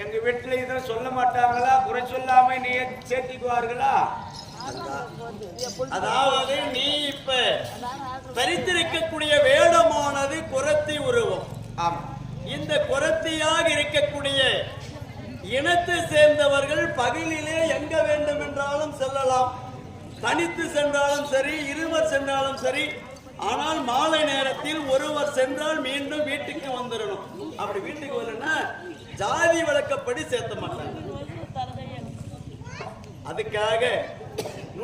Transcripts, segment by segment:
எங்க வீட்டுல இதை சொல்ல மாட்டாங்களா குறை சொல்லாம நீ சேர்த்திக்குவார்களா? அதாவது நீ இப்ப தரித்திருக்கக்கூடிய வேடமானது குரத்தி உருவம். ஆமா. இந்த குரத்தியாக இருக்கக்கூடிய இனத்தை சேர்ந்தவர்கள் பகலிலே எங்க வேண்டும் என்றாலும் செல்லலாம். தனித்து சென்றாலும் சரி இருவர் சென்றாலும் சரி ஆனால் மாலை நேரத்தில் ஒருவர் சென்றால் மீண்டும் வீட்டுக்கு வந்துடணும் அப்படி வீட்டுக்கு வரலன்னா ஜாதி வழக்கப்படி சேர்த்த மாட்டாங்க. அதுக்காக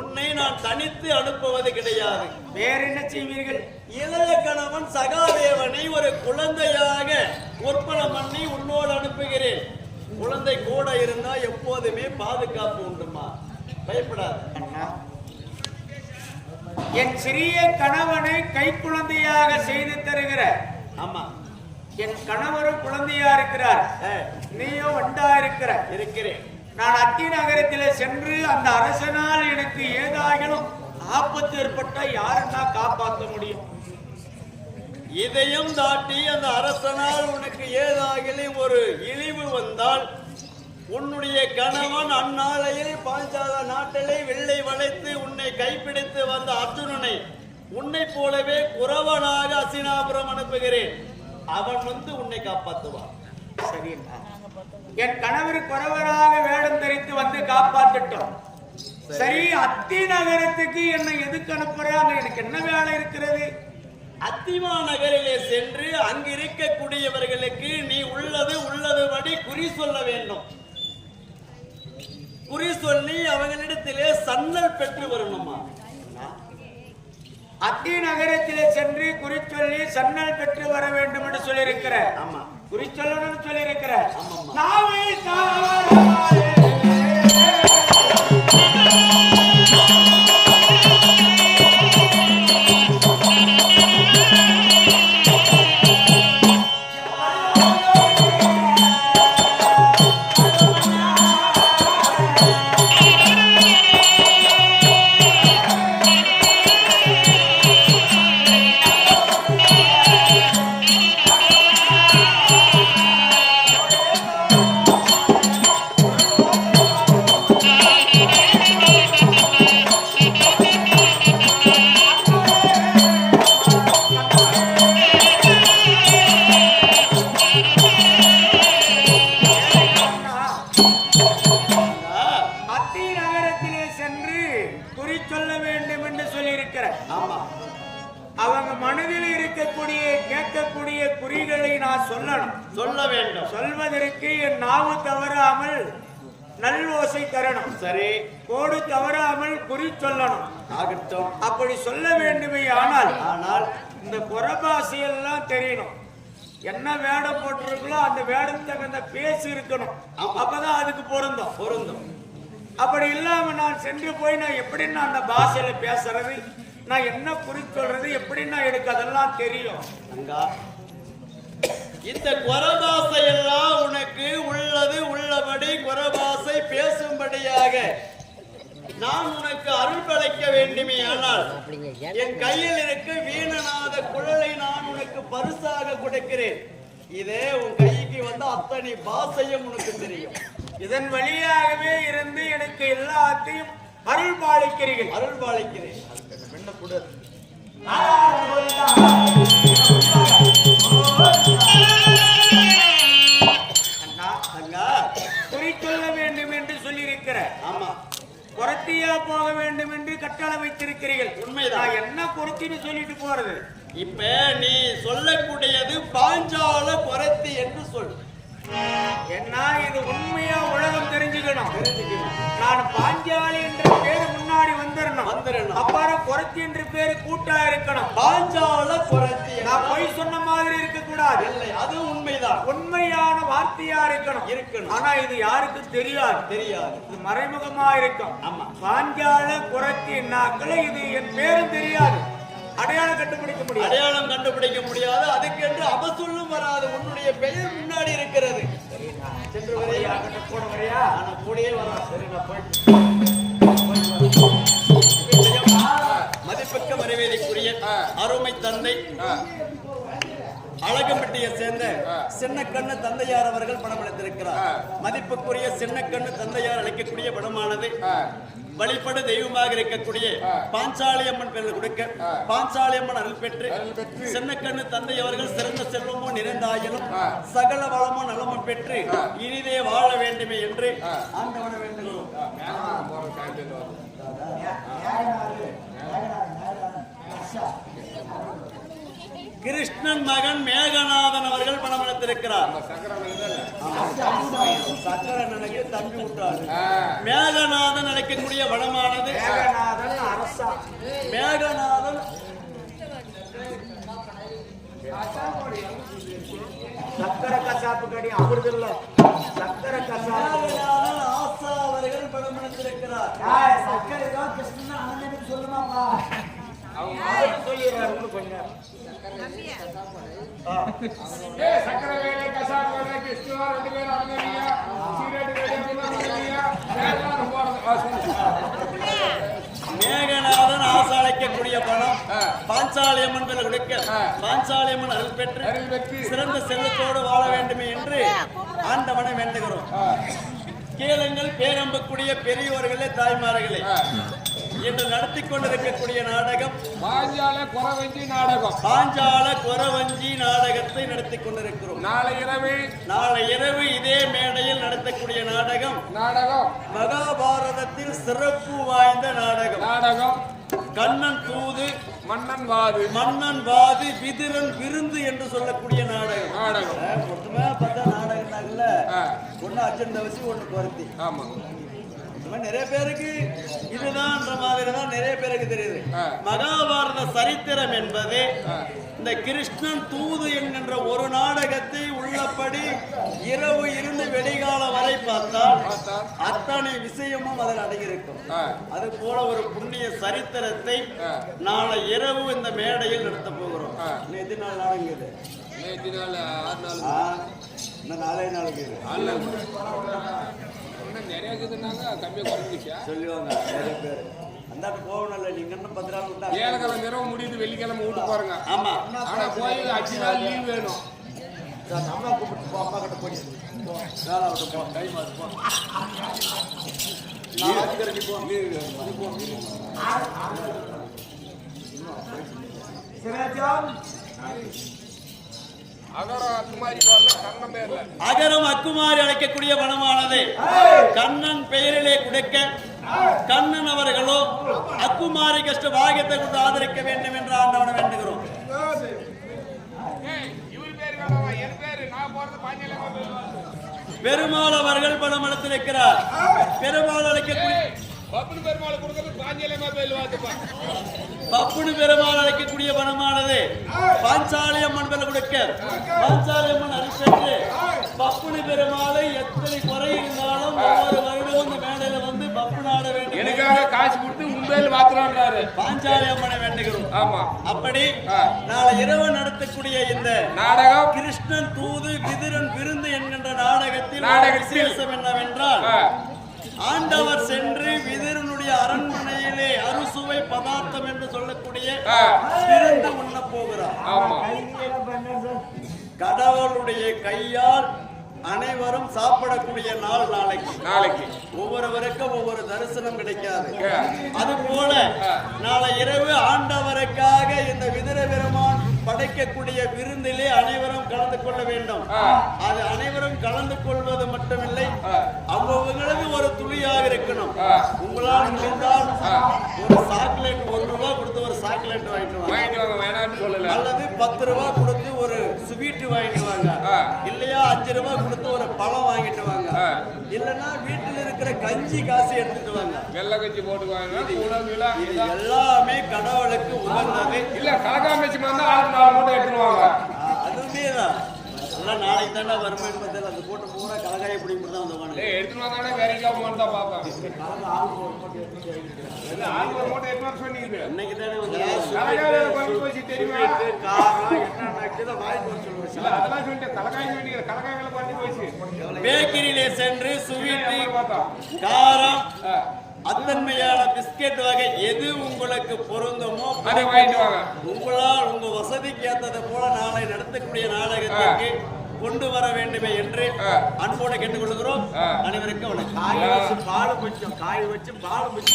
உன்னை நான் தனித்து அனுப்புவது கிடையாது. வேற என்ன செய்வீர்கள்? இளைய கணவன் சகாதேவனை ஒரு குழந்தையாக உற்பலம் பண்ணி உன்னோடு அனுப்புகிறேன். குழந்தை கூட இருந்தா எப்போதுமே பாதுகாப்பு உண்டுமா? பயப்படாத. அண்ணா என் சிறிய கணவனை கைக்குழந்தையாக செய்து தருகிற ஆமா. என் கணவரும் குழந்தையா இருக்கிறார். ஏ, நீயும் வண்டா இருக்கிற இருக்கிறேன். நான் அத்தி நகரத்திலே சென்று அந்த அரசனால் எனக்கு ஏதாகிலும் ஆபத்து ஏற்பட்டா யாருன்னா காப்பாற்ற முடியும்? இதையும் தாண்டி அந்த அரசனால் உனக்கு ஏதாகிலும் ஒரு இழிவு வந்தால் உன்னுடைய கணவன் அந்நாளையில் பாஞ்சால நாட்டிலே வெள்ளை வளைத்து உன்னை கைப்பிடித்து வந்த அர்ஜுனனை உன்னை போலவே குறவனாக அசினாபுரம் அனுப்புகிறேன். அவன் வந்து உன்னை காப்பாற்றுவான் சரி அண்ணா. என் கணவர் குறவராக வேடம் தரித்து வந்து காப்பாத்திட்டோம். சரி. அத்தி நகரத்துக்கு என்னை எதுக்கு அனுப்புறாங்க எனக்கு என்ன வேலை இருக்கிறது? அத்திமா நகரிலே சென்று அங்கு இருக்கக்கூடியவர்களுக்கு நீ உள்ளது உள்ளதுபடி குறி சொல்ல வேண்டும். குறி சொல்லி அவங்களிடத்திலே சன்னல் பெற்று வரணுமா? அத்தி நகரத்திலே சென்று குறிச்சொல்லி சன்னல் பெற்று வர வேண்டும் என்று சொல்லியிருக்கிற ஆமா. குறிச்சொல்லணும்னு சொல்லியிருக்கிற. நாவை கேட்கக்கூடிய குறிகளை நான் சொல்லணும். சொல்ல வேண்டும். சொல்வதற்கு என் நாவு தவறாமல் நல்வோசை தரணும். சரி. கோடு தவறாமல் குறி சொல்லணும். ஆகட்டும். அப்படி சொல்ல வேண்டுமே ஆனால் ஆனால் இந்த புறபாசையெல்லாம் தெரியணும். என்ன வேடம் போட்டிருக்கோ அந்த வேடம் தகுந்த பேசி இருக்கணும். அப்பதான் அதுக்கு பொருந்தும். பொருந்தும். அப்படி இல்லாம நான் சென்று போய் நான் எப்படி நான் அந்த பாஷையில பேசுறது? நான் என்ன குறி சொல்றது எப்படி நான் எனக்கு அதெல்லாம் தெரியும். இந்த குரபாசை எல்லாம் உனக்கு உள்ளது உள்ளபடி குரபாசை பேசும்படியாக நான் உனக்கு அருள் படைக்க வேண்டுமே ஆனால் என் கையில் இருக்க வீணநாத குழலை நான் உனக்கு பரிசாக கொடுக்கிறேன். இதே உன் கைக்கு வந்து அத்தனை பாசையும் உனக்கு தெரியும். இதன் வழியாகவே இருந்து எனக்கு எல்லாத்தையும் அருள் பாலிக்கிறீர்கள் அருள் பாலிக்கிறேன் என்ன கொடு அண்ணா, அங்கா குறி சொல்ல வேண்டும் என்று சொல்லியிருக்கிற. ஆமா. குரத்தியா போக வேண்டும் என்று கட்டளை வைத்திருக்கிறீர்கள். உண்மைதான். என்ன குறைச்சின்னு சொல்லிட்டு போறது? இப்ப நீ சொல்லக்கூடியது பாஞ்சால குரத்தி என்று சொல். என்ன இது உண்மையா உலகம் தெரிஞ்சுக்கணும். நான் பாஞ்சாலி என்ற பேரு முன்னாடி வந்துடணும் வந்துடணும். அப்புறம் குறைச்சி என்ற பேரு கூட்டா இருக்கணும். பாஞ்சால குரத்தி நான் பொய் சொன்ன மாதிரி இருக்க கூடாது இல்லை அது உண்மைதான். உண்மையான வார்த்தையா இருக்கணும். இருக்கணும். ஆனா இது யாருக்கும் தெரியாது. தெரியாது. இது மறைமுகமா இருக்கும். ஆமா. பாஞ்சால குறைச்சி நாக்கள் இது என் பேரும் தெரியாது. அடையாளம் கண்டுபிடிக்க முடியாது. அடையாளம் கண்டுபிடிக்க முடியாது. அதுக்கென்று அவசொல்லும் வராது. உன்னுடைய பெயர் முன்னாடி இருக்கிறது. சென்று வரையா? போன வரையா? நான் கூடயே வரலாம் சரி நான் போயிட்டு மதிப்புக்க மரிவேதைக்குரிய அருமை தந்தை அழகம்பட்டியை சேர்ந்த சின்னக்கண்ணு தந்தையார் அவர்கள் படம் அளித்திருக்கிறார். மதிப்புக்குரிய சின்னக்கண்ணு தந்தையார் அழைக்கக்கூடிய படமானது வழிபடு தெய்வமாக இருக்கக்கூடிய பாஞ்சாலி அம்மன் பேரில் கொடுக்க பாஞ்சாலி அம்மன் அருள் பெற்று சின்னக்கண்ணு தந்தை அவர்கள் சிறந்த செல்வமும் நிறைந்தாயிலும் சகல வளமும் நலமும் பெற்று இனிதே வாழ வேண்டுமே என்று ஆண்டவன வேண்டுகிறோம். கிருஷ்ணன் மகன் மேகநாதன் அவர்கள் பணம் சக்கர சக்கரனுக்கு தம்பி விட்டாரு மேகநாதன் அழைக்கக்கூடிய வளமானது. மேகநாதன் அரசா மேகநாதன் சக்கர கசாப்பு கடி அவருது இல்ல சக்கர கசாப்பு ஆசா அவர்கள் பணம் அளித்திருக்கிறார் சக்கரை தான் கிருஷ்ணன் அண்ணனுக்கு சொல்லுமாப்பா வேலை வேலை ரெண்டு சீரட்டு மேகநாதன் ஆசாலைக்கக்கூடிய பணம் பாஞ்சாலியம்மன் கொடுக்க அருள் பெற்று சிறந்த செல்வத்தோடு வாழ வேண்டுமே என்று ஆண்டவனை வேண்டுகிறோம். கேளுங்கள் பேரம்பக்கூடிய பெரியோர்களே தாய்மார்களே. இன்று நடத்தி கொண்டிருக்கக்கூடிய நாடகம் பாஞ்சால குறவஞ்சி நாடகம். பாஞ்சால குறவஞ்சி நாடகத்தை நடத்தி கொண்டிருக்கிறோம். நாளை இரவு. நாளை இரவு இதே மேடையில் நடத்தக்கூடிய நாடகம் நாடகம். மகாபாரதத்தில் சிறப்பு வாய்ந்த நாடகம். நாடகம். கண்ணன் தூது மன்னன் வாது. மன்னன் வாதி விதிரன் விருந்து என்று சொல்லக்கூடிய நாடகம். நாடகம். மொத்தமா பார்த்தா ஆ, ஒண்ணு அஜெண்டா வச்சு ஒண்ணு குறைத்தி ஆமா நிறைய பேருக்கு இதுதான்ற மாதிரி தான் நிறைய பேருக்கு தெரியுது. மகாபாரத சரித்திரம் என்பது இந்த கிருஷ்ணன் தூது என்கின்ற ஒரு நாடகத்தை உள்ளபடி இரவு இருந்து வெடிகால வரை பார்த்தால் பார்த்தா அத்தனை விஷயமும் அதில் அடங்கியிருக்கும். அது போல ஒரு புண்ணிய சரித்திரத்தை. நாளை இரவு இந்த மேடையில் நடத்த போகிறோம். நேற்று நாள் நாளுங்க இது நேற்று நாள் ஆறு நாள். நாளே நாளுக்கு சொல்லுவாங்க நிறைய பேர். அந்தாட்டு போகணும்ல நீங்க இன்னும் பத்து நாள் விட்டா. ஏழக்கிழமை இரவு முடியுது வெள்ளிக்கிழமை வீட்டுக்கு போறேங்க. ஆமா. ஆனா போய் அஞ்சு நாள் லீவ் வேணும். அம்மா கூப்பிட்டு போ அம்மா கிட்ட போய். வேலை விட்டு போ டைம் ஆச்சு போ. நான் அகரம் அக்குமாரி அழைக்கக்கூடிய வனமானது கண்ணன் பெயரிலே குடைக்க கண்ணன் அவர்களோ அக்குமாரி கஷ்ட பாகியத்தை கொண்டு ஆதரிக்க வேண்டும் என்று ஆண்டவனை வேண்டுகிறோம். பெருமாள் அவர்கள் பணம் அளித்திருக்கிறார் பெருமாள் அழைக்கக்கூடிய பப்புனு பெருமாள் கொடுக்கறது பாஞ்சாலமா பேர் வாத்துப்பா. பப்புனு பெருமாள் அழைக்கக்கூடிய வனமானது பாஞ்சாலி அம்மன் பேர் கொடுக்க. பாஞ்சாலி அம்மன் அரிசென்று பப்புனு பெருமாளை எத்தனை குறை இருந்தாலும் ஒவ்வொரு வருடமும் இந்த மேடையில வந்து பப்பு நாட வேண்டும். எனக்காக காசு கொடுத்து உன் பேர் வாத்துறான்றாரு பாஞ்சாலி அம்மனை வேண்டுகிறோம். ஆமா. அப்படி. நாளை இரவு நடத்தக்கூடிய இந்த நாடகம். கிருஷ்ணன் தூது விதிரன் விருந்து என்கின்ற நாடகத்தில் நாடகத்தில். விசேஷம் என்னவென்றால் ஆண்டவர் சென்று விதிரனுடைய அரண்மனையிலே அறுசுவை பதார்த்தம் என்று சொல்லக்கூடிய. விருந்து உண்ண போகிறார். கடவுளுடைய கையால் அனைவரும் சாப்பிடக்கூடிய நாள் நாளைக்கு. நாளைக்கு. ஒவ்வொருவருக்கும் ஒவ்வொரு தரிசனம் கிடைக்காது. அது போல நாளை இரவு ஆண்டவருக்காக இந்த விதிர பெருமான் படைக்கக்கூடிய விருந்திலே அனைவரும் கலந்து கொள்ள வேண்டும். அது அனைவரும் கலந்து கொள்வது மட்டுமில்லை. அவ்வளவுங்களுக்கு ஒரு துளியாக இருக்கணும். உங்களால் முடிந்தால் ஒரு சாக்லேட் ஒரு ரூபாய் கொடுத்து ஒரு சாக்லேட் வாங்கிட்டு வாங்க. அல்லது பத்து ரூபாய் கொடுத்து ஒரு ஸ்வீட் வாங்கிட்டு வாங்க. ஆ. இல்லையா அஞ்சு ரூபாய் கொடுத்து ஒரு பழம் வாங்கிட்டு வாங்க. இல்லைன்னா வீட்டுல இருக்கிற கஞ்சி காசு எடுத்துட்டு வாங்க. வெள்ளை கஞ்சி இது எல்லாமே கடவுளுக்கு உகந்தது. இல்ல கலக்காமச்சி வந்தா ஆளுக்கு நாலு மூட்டை எடுத்துருவாங்க அதுவுமே தான். எல்லாம் நாளைக்கு தாண்டா வருமா. அந்த போட்டு பூரா கலகாய பிடிக்கும் தான் வந்து ஏய் எடுத்துட்டு வந்தானே வேற எங்கேயாவது போன்னு தான் பார்ப்பேன் இல்ல, ஆளுக்கு ஒரு மூட்டை எடுத்துட்டு வர சொன்னீங்க. இன்னைக்கு தானே வந்து தெரியுமா? sweet, காரம் என்ன இருக்குதோ வாங்கிட்டு வர சொல்லுவேன் இல்ல, அதெல்லாம் சொல்லிட்டு கலக்காய் சொன்னீங்க கலக்காய் வேலை பண்ணி போச்சு பேக்கரியிலே சென்று காரம் ஆ, அத்தன்மையான பிஸ்கெட் வகை எது உங்களுக்கு பொருந்துமோ அதை வாங்கிட்டு வாங்க. உங்களால் உங்க வசதிக்கு ஏத்தது போல நாளை நடத்தக்கூடிய நாடகத்திற்கு கொண்டு வர வேண்டுமே என்று. அன்போடு கேட்டுக்கொள்கிறோம். அனைவருக்கும் வணக்கம். காய வச்சு பால் கொஞ்சம் காய வச்சு பால் வச்சு